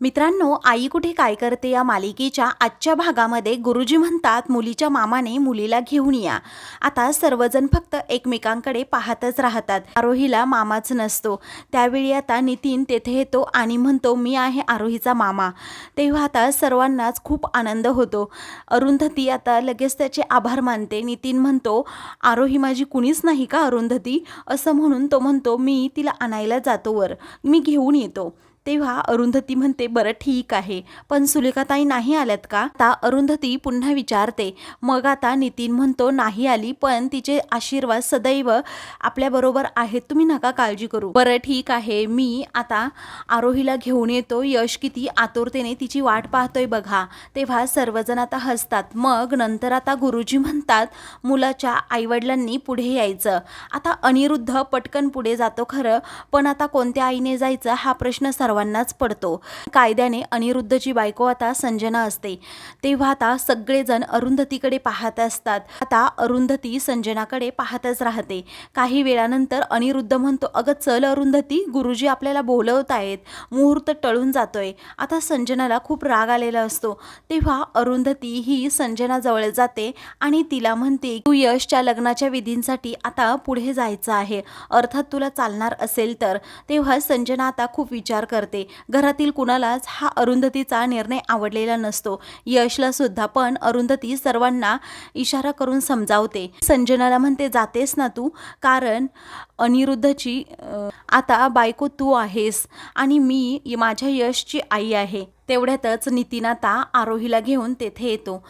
मित्रांनो आई कुठे काय करते या मालिकेच्या आजच्या भागामध्ये गुरुजी म्हणतात मुलीच्या मामाने मुलीला घेऊन या. आता सर्वजण फक्त एकमेकांकडे पाहतच राहतात. आरोहीला मामाच नसतो. त्यावेळी आता नितीन तेथे येतो आणि म्हणतो मी आहे आरोहीचा मामा. तेव्हा आता सर्वांनाच खूप आनंद होतो. अरुंधती आता लगेच त्याचे आभार मानते. नितीन म्हणतो आरोही माझी कुणीच नाही का अरुंधती? असं म्हणून तो म्हणतो मी तिला आणायला जातो वर. मी घेऊन येतो. तेव्हा अरुंधती म्हणते बरं ठीक आहे. पण सुलेखाताई नाही आल्यात का? आता अरुंधती पुन्हा विचारते. मग आता नितीन म्हणतो नाही आली पण तिचे आशीर्वाद सदैव आपल्याबरोबर आहेत. तुम्ही नका काळजी करू. बरं ठीक आहे. मी आता आरोहीला घेऊन येतो. यश किती आतुरतेने तिची वाट पाहतोय बघा. तेव्हा सर्वजण आता हसतात. मग नंतर आता गुरुजी म्हणतात मुलाच्या आईवडिलांनी पुढे यायचं. आता अनिरुद्ध पटकन पुढे जातो खरं पण आता कोणत्या आईने जायचं हा प्रश्न सर्वांनाच पडतो. कायद्याने अनिरुद्धची बायको आता संजना असते. तेव्हा आता सगळेजण अरुंधतीकडे पाहत असतात. आता अरुंधती संजनाकडे पाहतच राहते. काही वेळानंतर अनिरुद्ध म्हणतो अगं चल अरुंधती गुरुजी आपल्याला बोलवत आहेत. मुहूर्त टळून जातोय. आता संजनाला खूप राग आलेला असतो. तेव्हा अरुंधती ही संजनाजवळ जाते आणि तिला म्हणते तू यशच्या लग्नाच्या विधींसाठी आता पुढे जायचं आहे. अर्थात तुला चालणार असेल तर. तेव्हा संजना आता खूप विचार करते. घरातील कुणालाच हा अरुंधतीचा निर्णय आवडलेला नसतो. यशला सुद्धा पण अरुंधती सर्वांना इशारा करून समजावते. संजनाला म्हणते जातेस ना तू? कारण अनिरुद्धची आता बायको तू आहेस आणि मी माझ्या यशची आई आहे. तेवढ्यातच नितीन आता आरोहीला घेऊन तेथे येतो.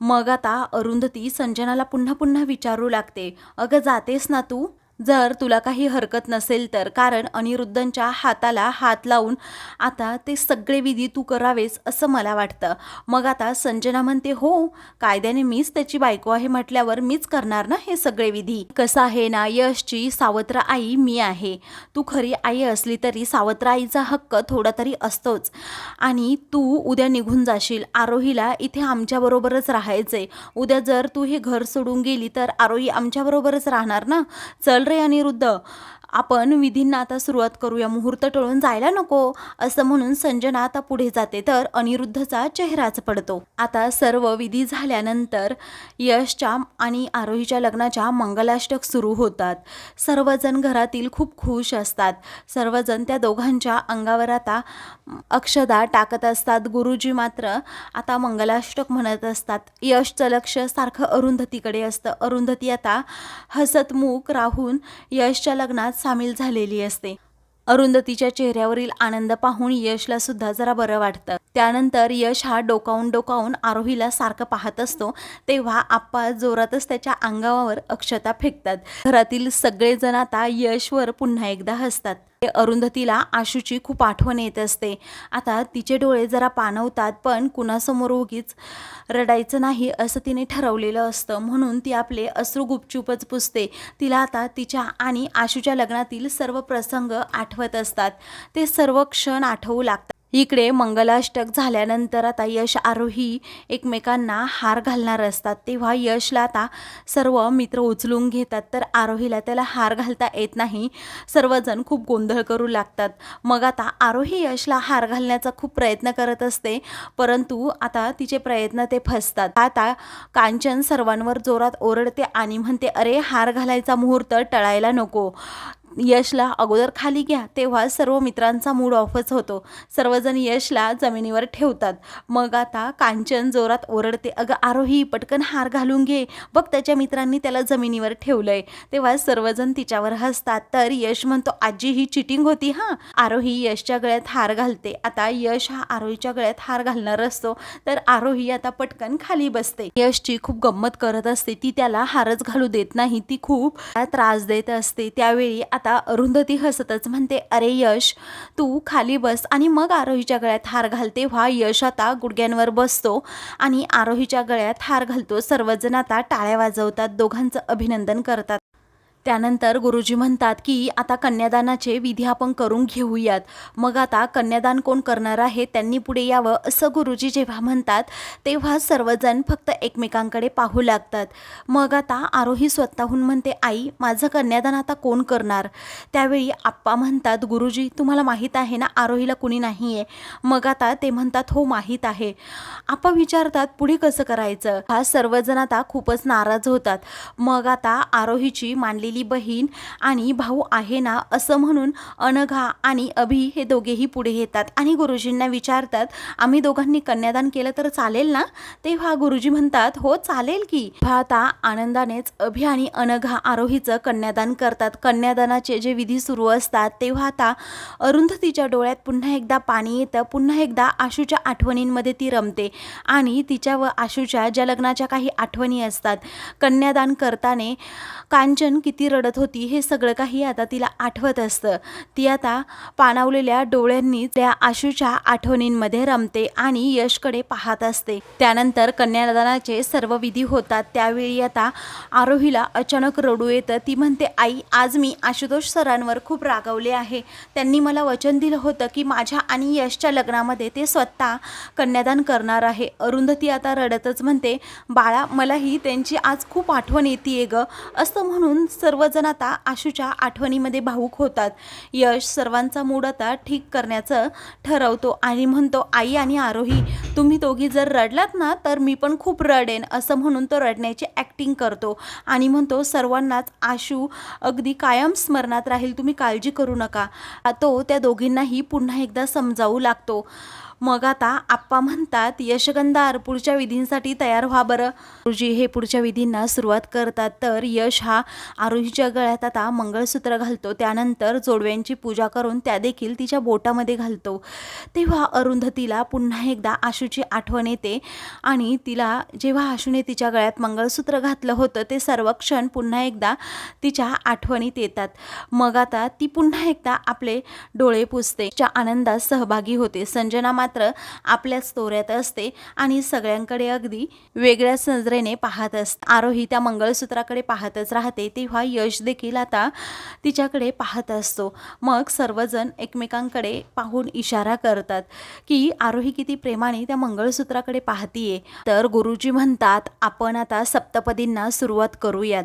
मग आता अरुंधती संजनाला पुन्हा पुन्हा विचारू लागते. अगं जातेस ना तू? जर तुला काही हरकत नसेल तर कारण अनिरुद्धांच्या हाताला हात लावून आता ते सगळे विधी तू करावेस असं मला वाटतं. मग आता संजना म्हणते हो कायद्याने मीच त्याची बायको आहे म्हटल्यावर मीच करणार ना हे सगळे विधी? कसं आहे ना यशची सावत्र आई मी आहे. तू खरी आई असली तरी सावत्र आईचा हक्क थोडा तरी असतोच. आणि तू उद्या निघून जाशील. आरोहीला इथे आमच्याबरोबरच राहायचंय. उद्या जर तू हे घर सोडून गेली तर आरोही आमच्याबरोबरच राहणार ना? चल अनिरुद्ध आपण विधींना आता सुरुवात करूया मुहूर्त टळून जायला नको असं म्हणून संजना आता पुढे जाते तर अनिरुद्धचा चेहराच पडतो. आता सर्व विधी झाल्यानंतर यशच्या आणि आरोहीच्या लग्नाच्या मंगलाष्टक सुरू होतात. सर्वजण घरातील खूप खुश असतात. सर्वजण त्या दोघांच्या अंगावर आता अक्षदा टाकत असतात. गुरुजी मात्र आता मंगलाष्टक म्हणत असतात. यशचं लक्ष सारखं अरुंधतीकडे असतं. अरुंधती आता हसतमुख राहून यशच्या लग्नात सामील झालेली असते. अरुंधतीच्या चेहऱ्यावरील आनंद पाहून यशला सुद्धा जरा बरं वाटतं. त्यानंतर यश हा डोकावून डोकावून आरोहीला सारखं पाहत असतो. तेव्हा आप्पा जोरातच त्याच्या अंगावर अक्षता फेकतात. घरातील सगळेजण आता यशवर पुन्हा एकदा हसतात. अरुंधतीला आशूची खूप आठवण येत असते. आता तिचे डोळे जरा पाणवतात पण कुणासमोर उगीच रडायचं नाही असं तिने ठरवलेलं असतं. म्हणून ती आपले अश्रू गुपचूपच पुसते. तिला आता तिच्या आणि आशूच्या लग्नातील सर्व प्रसंग आठवत असतात. ते सर्व क्षण आठवू लागतात. इकडे मंगलाष्टक झाल्यानंतर आता यश आरोही एकमेकांना हार घालणार असतात. तेव्हा यशला आता सर्व मित्र उचलून घेतात तर आरोहीला त्याला हार घालता येत नाही. सर्वजण खूप गोंधळ करू लागतात. मग आता आरोही यशला हार घालण्याचा खूप प्रयत्न करत असते परंतु आता तिचे प्रयत्न ते फसतात. आता कांचन सर्वांवर जोरात ओरडते आणि म्हणते अरे हार घालायचा मुहूर्त टळायला नको. यशला अगोदर खाली घ्या तेव्हा सर्व मित्रांचा मूड ऑफच होतो. सर्वजण यशला जमिनीवर ठेवतात. मग आता कांचन जोरात ओरडते अगं आरोही पटकन हार घालून घे. बघ त्याच्या मित्रांनी त्याला जमिनीवर ठेवलंय. तेव्हा सर्वजण तिच्यावर हसतात. तर यश म्हणतो आजी ही चिटिंग होती हां. आरोही यशच्या गळ्यात हार घालते. आता यश हा आरोहीच्या गळ्यात हार घालणार असतो. तर आरोही आता पटकन खाली बसते. यशची खूप गंमत करत असते. ती त्याला हारच घालू देत नाही. ती खूप त्रास देत असते. त्यावेळी आता अरुंधती हसतच म्हणते अरे यश तू खाली बस आणि मग आरोहीच्या गळ्यात हार घाल तेव्हा यश आता गुडघ्यांवर बसतो आणि आरोहीच्या गळ्यात हार घालतो. सर्वजण आता टाळ्या वाजवतात दोघांचं अभिनंदन करतात. त्यानंतर गुरुजी म्हणतात की आता कन्यादानाचे विधी आपण करून घेऊयात. मग आता कन्यादान कोण करणार आहे त्यांनी पुढे यावं असं गुरुजी जेव्हा म्हणतात तेव्हा सर्वजण फक्त एकमेकांकडे पाहू लागतात. मग आता आरोही स्वतःहून म्हणते आई माझं कन्यादान आता कोण करणार? त्यावेळी आप्पा म्हणतात गुरुजी तुम्हाला माहीत आहे ना आरोहीला कुणी नाही आहे मग आता ते म्हणतात हो माहीत आहे. आप्पा विचारतात पुढे कसं करायचं? हा सर्वजण आता खूपच नाराज होतात. मग आता आरोहीची मांडलेली बहीण आणि भाऊ आहे ना असं म्हणून अनघा आणि अभि हे दोघेही पुढे येतात. आणि गुरुजींना विचारतात आम्ही दोघांनी कन्यादान केलं तर चालेल ना? तेव्हा गुरुजी म्हणतात हो चालेल की. तेव्हा आता आनंदानेच अभि आणि अनघा आरोहीचं कन्यादान करतात. कन्यादानाचे जे विधी सुरू असतात तेव्हा आता अरुंधतीच्या डोळ्यात पुन्हा एकदा पाणी येतं. पुन्हा एकदा आशूच्या आठवणींमध्ये ती रमते आणि तिच्या व आशूच्या ज्या लग्नाच्या काही आठवणी असतात कन्यादान करताना कांचन किती रडत होती हे सगळं काही आता तिला आठवत असतं. ती आता पाणावलेल्या डोळ्यांनी त्या आशूच्या आठवणींमध्ये रमते आणि यशकडे पाहत असते. त्यानंतर कन्यादानाचे सर्व विधी होतात. त्यावेळी आता आरोहीला अचानक रडू येतं. ती म्हणते आई आज मी आशुतोष सरांवर खूप रागवले आहे. त्यांनी मला वचन दिलं होतं की माझ्या आणि यशच्या लग्नामध्ये ते स्वतः कन्यादान करणार आहे. अरुंधती आता रडतच म्हणते बाळा मलाही त्यांची आज खूप आठवण येते ग. असं म्हणून स सर्वजण आता आशूच्या आठवणीमध्ये भावूक होतात. यश सर्वांचा मूड आता ठीक करण्याचं ठरवतो आणि म्हणतो आई आणि आरोही तुम्ही दोघी जर रडलात ना तर मी पण खूप रडेन असं म्हणून तो रडण्याची ॲक्टिंग करतो. आणि म्हणतो सर्वांनाच आशू अगदी कायम स्मरणात राहील तुम्ही काळजी करू नका. तो त्या दोघींनाही पुन्हा एकदा समजावू लागतो. मग आता आप्पा म्हणतात यशगंधार पुढच्या विधींसाठी तयार व्हा बरं. गुरुजी हे पुढच्या विधींना सुरुवात करतात तर यश हा आरोहीच्या गळ्यात आता मंगळसूत्र घालतो. त्यानंतर जोडव्यांची पूजा करून त्या देखील तिच्या बोटामध्ये घालतो. तेव्हा अरुंधतीला पुन्हा एकदा आशूची आठवण येते आणि तिला जेव्हा आशूने तिच्या गळ्यात मंगळसूत्र घातलं होतं ते सर्व क्षण पुन्हा एकदा तिच्या आठवणीत येतात. मग आता ती पुन्हा एकदा आपले डोळे पुसते. तिच्या आनंदात सहभागी होते. संजना मात्र आपल्याच स्तोऱ्यात असते आणि सगळ्यांकडे अगदी वेगळ्याच नजरेने पाहत असते. आरोही त्या मंगळसूत्राकडे पाहतच राहते तेव्हा यश देखील आता तिच्याकडे पाहत असतो. मग सर्वजण एकमेकांकडे पाहून इशारा करतात की आरोही किती प्रेमाने त्या मंगळसूत्राकडे पाहतीये. तर गुरुजी म्हणतात आपण आता सप्तपदींना सुरुवात करूयात.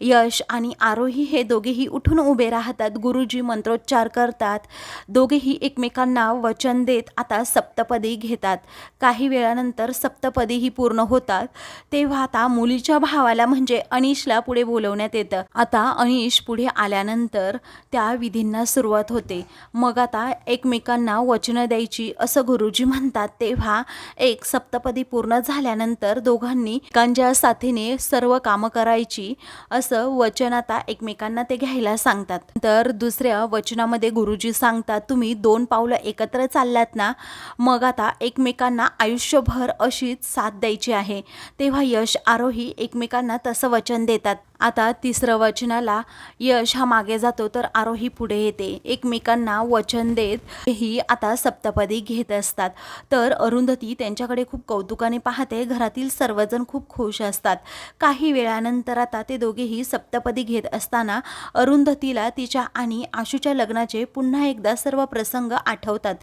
यश आणि आरोही हे दोघेही उठून उभे राहतात. गुरुजी मंत्रोच्चार करतात. दोघेही एकमेकांना वचन देत आता सप्तपदी घेतात. काही वेळानंतर सप्तपदी ही पूर्ण होतात. तेव्हा आता मुलीच्या भावाला म्हणजे अनिशला पुढे बोलवण्यात येतं. आता अनिश पुढे आल्यानंतर त्या विधींना सुरुवात होते. मग आता एकमेकांना वचनं द्यायची असं गुरुजी म्हणतात. तेव्हा एक सप्तपदी पूर्ण झाल्यानंतर दोघांनी एकांच्या साथीने सर्व कामं करायची असं वचन आता एकमेकांना ते घ्यायला सांगतात. तर दुसऱ्या वचनामध्ये गुरुजी सांगतात तुम्ही दोन पावलं एकत्र चाललात ना मग आता एकमेकांना आयुष्यभर अशीच साथ द्यायची आहे. तेव्हा यश आरोही एकमेकांना तसं वचन देतात. आता तिसरं वचनाला यश हा मागे जातो तर आरोही पुढे येते. एकमेकांना वचन देत ही आता सप्तपदी घेत असतात. तर अरुंधती त्यांच्याकडे खूप कौतुकाने पाहते. घरातील सर्वजण खूप खुश असतात. काही वेळानंतर आता ते दोघेही सप्तपदी घेत असताना अरुंधतीला तिच्या आणि आशूच्या लग्नाचे पुन्हा एकदा सर्व प्रसंग आठवतात.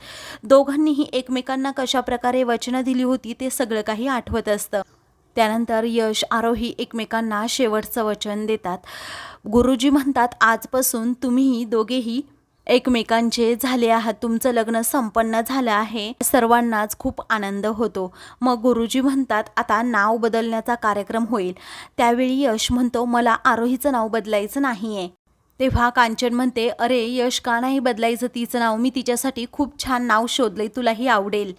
दोघांनीही एकमेकांना कशा प्रकारे वचनं दिली होती ते सगळं काही आठवत असतं. त्यानंतर यश आरोही एकमेकांना शेवटचं वचन देतात. गुरुजी म्हणतात आजपासून तुम्हीही दोघेही एकमेकांचे झाले आहात. तुमचं लग्न संपन्न झालं आहे. सर्वांनाच खूप आनंद होतो. मग गुरुजी म्हणतात आता नाव बदलण्याचा कार्यक्रम होईल. त्यावेळी यश म्हणतो मला आरोहीचं नाव बदलायचं नाही आहे तेव्हा कांचन म्हणते अरे यश का नाही बदलायचं? तिचं नाव मी तिच्यासाठी खूप छान नाव शोधले तुलाही आवडेल.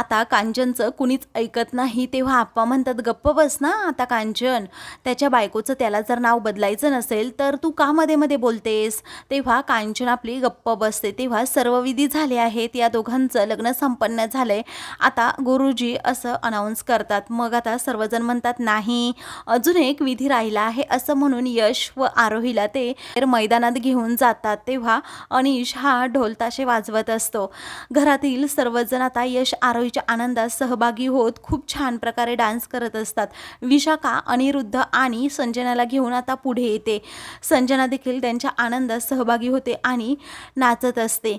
आता कांचनचं कुणीच ऐकत नाही तेव्हा आप्पा म्हणतात गप्प बस ना आता कांचन त्याच्या बायकोचं त्याला जर नाव बदलायचं नसेल तर तू का मध्ये मध्ये बोलतेस? तेव्हा कांचन आपली गप्प बसते. तेव्हा सर्व विधी झाले आहेत. या दोघांचं लग्न संपन्न झालंय. आता गुरुजी असं अनाऊन्स करतात. मग आता सर्वजण म्हणतात नाही अजून एक विधी राहिला आहे असं म्हणून यश व आरोहीला ते मैदानात घेऊन जातात. तेव्हा अनिश हा ढोलताशे वाजवत असतो. घरातील सर्वजण आता यश आरोही आरोहीच्या आनंदात सहभागी होत खूप छान प्रकारे डान्स करत असतात. विशाखा अनिरुद्ध आणि संजनाला घेऊन आता पुढे येते. संजना देखील त्यांच्या आनंदात सहभागी होते आणि नाचत असते.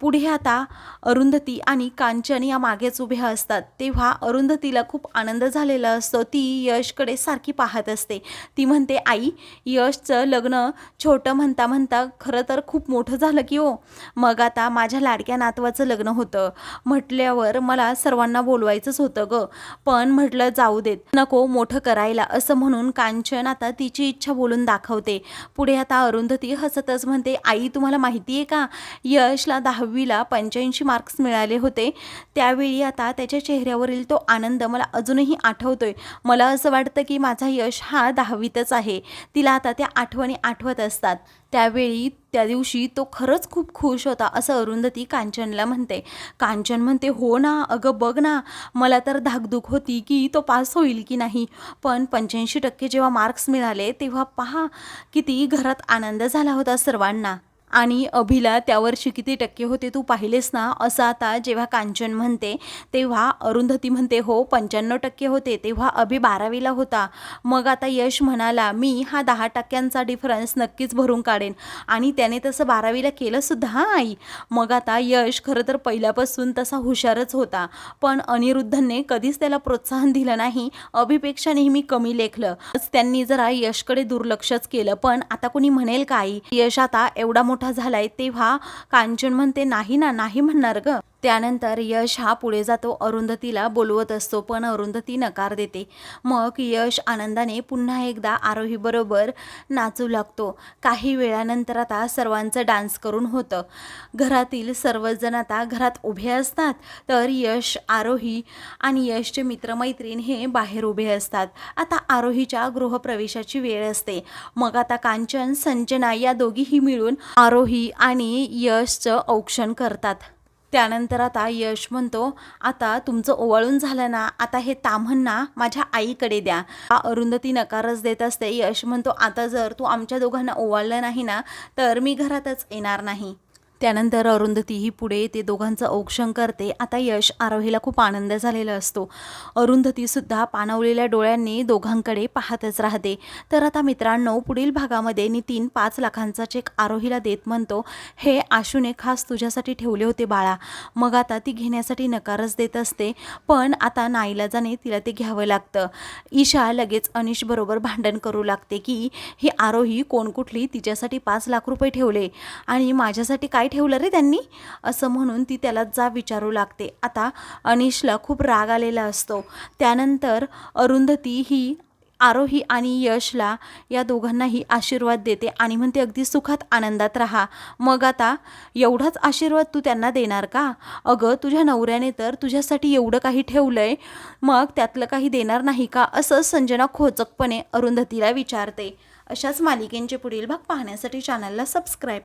पुढे आता अरुंधती आणि कांचन या मागेच उभ्या असतात. तेव्हा अरुंधतीला खूप आनंद झालेला असतो. ती यशकडे सारखी पाहत असते. ती म्हणते आई यशचं लग्न छोटं म्हणता म्हणता खरं तर खूप मोठं झालं की हो. मग आता माझ्या लाडक्या नातवाचं लग्न होतं. म्हटल्यावर मला सर्वांना बोलवायचंच होतं ग. पण म्हटलं जाऊ देत. नको मोठं करायला. असं म्हणून कांचन आता तिची इच्छा बोलून दाखवते. पुढे आता अरुंधती हसतच म्हणते आई तुम्हाला माहिती आहे का? यशला दहावी दहावीला पंच्याऐंशी मार्क्स मिळाले होते. त्यावेळी आता त्याच्या चेहऱ्यावरील तो आनंद मला अजूनही आठवतोय. मला असं वाटतं की माझा यश हा दहावीतच आहे. तिला आता त्या आठवणी आठवत असतात. त्यावेळी त्या दिवशी तो खरंच खूप खुश होता असं अरुंधती कांचनला म्हणते. कांचन म्हणते हो ना अगं बघ ना मला तर धाकधूक होती की तो पास होईल की नाही. पण पंच्याऐंशी टक्के जेव्हा मार्क्स मिळाले तेव्हा पहा किती घरात आनंद झाला होता सर्वांना. आणि अभिला त्यावर्षी किती टक्के होते तू पाहिलेस ना? असं आता जेव्हा कांचन म्हणते तेव्हा अरुंधती म्हणते हो पंच्याण्णव टक्के होते. तेव्हा अभि बारावीला होता. मग आता यश म्हणाला मी हा दहा टक्क्यांचा डिफरन्स नक्कीच भरून काढेन. आणि त्याने तसं बारावीला केलंसुद्धा हा हां आई. मग आता यश खरं तर पहिल्यापासून तसा हुशारच होता. पण अनिरुद्धने कधीच त्याला प्रोत्साहन दिलं नाही. अभिपेक्षा नेहमी कमी लेखलं. त्यांनी जरा यशकडे दुर्लक्षच केलं. पण आता कोणी म्हणेल का आई? यश आता एवढा मोठा मोठा झालाय तेव्हा कांचन म्हणते नाही ना नाही म्हणणार ग. त्यानंतर यश हा पुढे जातो अरुंधतीला बोलवत असतो पण अरुंधती नकार देते. मग यश आनंदाने पुन्हा एकदा आरोहीबरोबर नाचू लागतो. काही वेळानंतर आता सर्वांचं डान्स करून होतं. घरातील सर्वजण आता घरात उभे असतात तर यश आरोही आणि यशचे मित्रमैत्रीण हे बाहेर उभे असतात. आता आरोहीच्या गृहप्रवेशाची वेळ असते. मग आता कांचन संजना या दोघीही मिळून आरोही आणि यशचं औक्षण करतात. त्यानंतर आता यश म्हणतो आता तुमचं ओवाळून झालं ना आता हे तामन्ना माझ्या आईकडे द्या. अरुंधती नकारच देत असते. यश म्हणतो आता जर तू आमच्या दोघांना ओवाळलं नाही ना तर मी घरातच येणार नाही. त्यानंतर अरुंधती ही पुढे ते दोघांचं औक्षण करते. आता यश आरोहीला खूप आनंद झालेला असतो. अरुंधतीसुद्धा पाणवलेल्या डोळ्यांनी दोघांकडे पाहतच राहते. तर आता मित्रांनो पुढील भागामध्ये नितीन पाच लाखांचा चेक आरोहीला देत म्हणतो हे आशूने खास तुझ्यासाठी ठेवले होते बाळा. मग आता ती घेण्यासाठी नकारच देत असते. पण आता नाईलाजाने तिला ते घ्यावं लागतं. ईशा लगेच अनिशबरोबर भांडण करू लागते की ही आरोही कोण कुठली? तिच्यासाठी पाच लाख रुपये ठेवले. आणि माझ्यासाठी काय ठेवलं रे त्यांनी? असं म्हणून ती त्याला जा विचारू लागते. आता अनिशला खूप राग आलेला असतो. त्यानंतर अरुंधती ही आरोही आणि यशला या दोघांनाही आशीर्वाद देते आणि म्हणते अगदी सुखात आनंदात राहा. मग आता एवढाच आशीर्वाद तू त्यांना देणार का? अगं तुझ्या नवऱ्याने तर तुझ्यासाठी एवढं काही ठेवलं आहे मग त्यातलं काही देणार नाही का? असं संजना खोचकपणे अरुंधतीला विचारते. अशाच मालिकेंचे पुढील भाग पाहण्यासाठी चॅनलला सबस्क्राईब